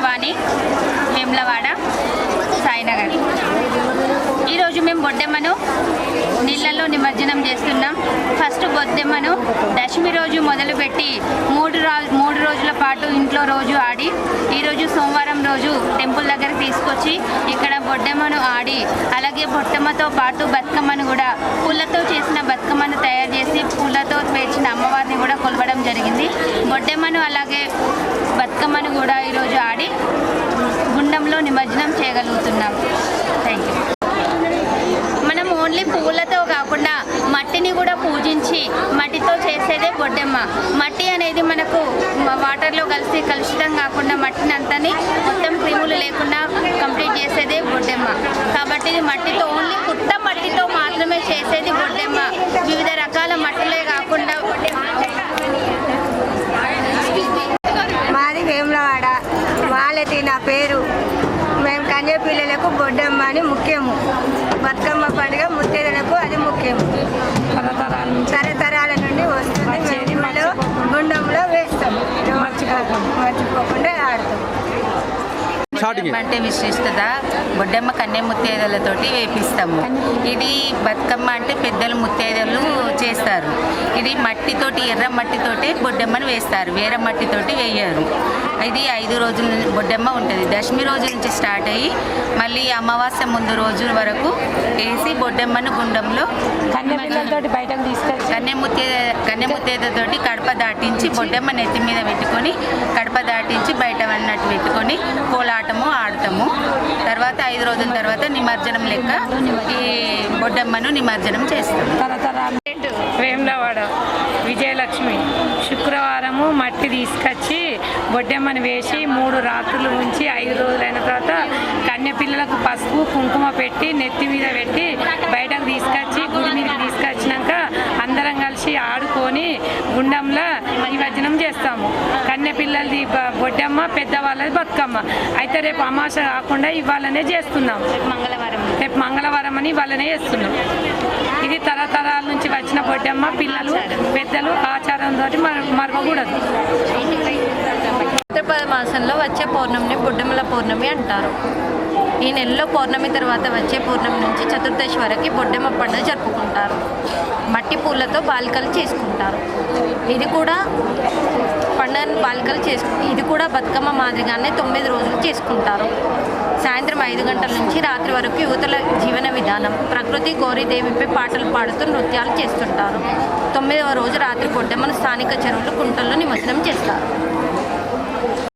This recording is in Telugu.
శివాని వేమ్లవాడ సాయినగర్. ఈరోజు మేము బొడ్డెమ్మను నీళ్ళల్లో నిమజ్జనం చేస్తున్నాం. ఫస్ట్ బొద్దెమ్మను దశమి రోజు మొదలుపెట్టి మూడు రోజు మూడు రోజుల పాటు ఇంట్లో రోజు ఆడి ఈరోజు సోమవారం రోజు టెంపుల్ దగ్గర తీసుకొచ్చి ఇక్కడ బొడ్డెమ్మను ఆడి అలాగే బొట్టమ్మతో పాటు బతుకమ్మను కూడా పూలతో చేసిన బతుకమ్మను తయారు చేసి పూలతో పేర్చిన అమ్మవారిని కూడా కొలవడం జరిగింది. బొడ్డెమ్మను అలాగే బతుకమ్మను కూడా చేయగలుగుతున్నాం థ్యాంక్ యూ మనం ఓన్లీ పువ్వులతో కాకుండా మట్టిని కూడా పూజించి మట్టితో చేసేదే బొడ్డెమ్మ. మట్టి అనేది మనకు వాటర్లో కలిసి కలుషితం కాకుండా మట్టిని అంతని మొత్తం క్రిములు లేకుండా కంప్లీట్ చేసేదే బొడ్డెమ్మ. కాబట్టి ఇది మట్టితో ఓన్లీ పుట్ట మట్టితో మాత్రమే చేసేది బొడ్డెమ్మ వివిధ రకాల మట్టిలే కాకుండా మాది వేములవాడ మాలతి నా పేరు మేము కన్య పిల్లలకు బొడ్డమ్మ అని ముఖ్యము. బతుకమ్మ పండుగ ముత్తేదలకు అది ముఖ్యము. తరతరాల. నుండి వస్తుంది మేము గుండంలో వేస్తాం. మర్చిపోకుండా. ఆడతాం. అంటే విశిష్టత బొడ్డమ్మ కన్నె ముత్తేదలతోటి వేపిస్తాము. ఇది బతుకమ్మ అంటే పెద్దలు ముత్తేదలు చేస్తారు. ఇది మట్టితోటి ఎర్ర మట్టితోటి బొడ్డమ్మను వేస్తారు. వేరే మట్టితోటి వేయరు. ఇది ఐదు రోజుల బొడ్డమ్మ ఉంటుంది. దశమి రోజు నుంచి స్టార్ట్ అయ్యి మళ్ళీ అమావాస్య ముందు రోజు వరకు వేసి బొడ్డమ్మను గుండంలో పిల్లలతోటి బయటకు తీసుకొచ్చి కన్నె ముత్తే కన్నె ముత్తేదతోటి కడప దాటించి బొడ్డమ్మ నెత్తి మీద పెట్టుకొని కడప దాటించి బయట అన్నట్టు పెట్టుకొని కోలాటము ఆడతాము తర్వాత ఐదు రోజుల తర్వాత నిమజ్జనం లెక్క ఈ బొడ్డమ్మను నిమజ్జనం చేస్తాం. తరతరాలు వేములవాడ విజయలక్ష్మి. శుక్రవారము మట్టి తీసుకొచ్చి బొడ్డెమ్మని వేసి మూడు రాత్రులు ఉంచి ఐదు రోజులైన తర్వాత కన్యపిల్లలకు పసుపు కుంకుమ పెట్టి నెత్తి మీద పెట్టి బయటకు తీసుకొచ్చి గుడి మీద తీసుకొచ్చినాక అందరం కలిసి ఆడుకొని గుండంలో నిమజ్జనం చేస్తాము. కన్యపిల్లలది బొడ్డమ్మ పెద్దవాళ్ళది బతుకమ్మ. అయితే రేపు అమాస కాకుండా ఇవాళనే చేస్తున్నాం. మంగళవారం. రేపు మంగళవారం అని ఇవాళనే చేస్తున్నాం. తరతరాల నుంచి వచ్చిన బొడ్డమ్మ పిల్లలు పెద్దలు ఆచారంతో మరవకూడదు. భాద్రపద మాసంలో వచ్చే పౌర్ణమిని బొడ్డెమ్మల పౌర్ణమి అంటారు. ఈ నెలలో పౌర్ణమి తర్వాత వచ్చే పౌర్ణమి నుంచి చతుర్దశి వరకు బొడ్డెమ్మ పండుగ జరుపుకుంటారు. మట్టి పూలతో బాలికలు చేసుకుంటారు. ఇది కూడా పండుగను బాలికలు చేసుకు ఇది కూడా బతుకమ్మ మాదిరిగానే తొమ్మిది రోజులు చేసుకుంటారు. సాయంత్రం ఐదు గంటల నుంచి రాత్రి వరకు యువతల జీవన విధానం ప్రకృతి గౌరీదేవిపై పాటలు పాడుతూ నృత్యాలు చేస్తుంటారు. తొమ్మిదవ రోజు రాత్రి బొడ్డెమ్మను స్థానిక చెరువులు కుంటల్లో నిమజ్జనం చేస్తారు.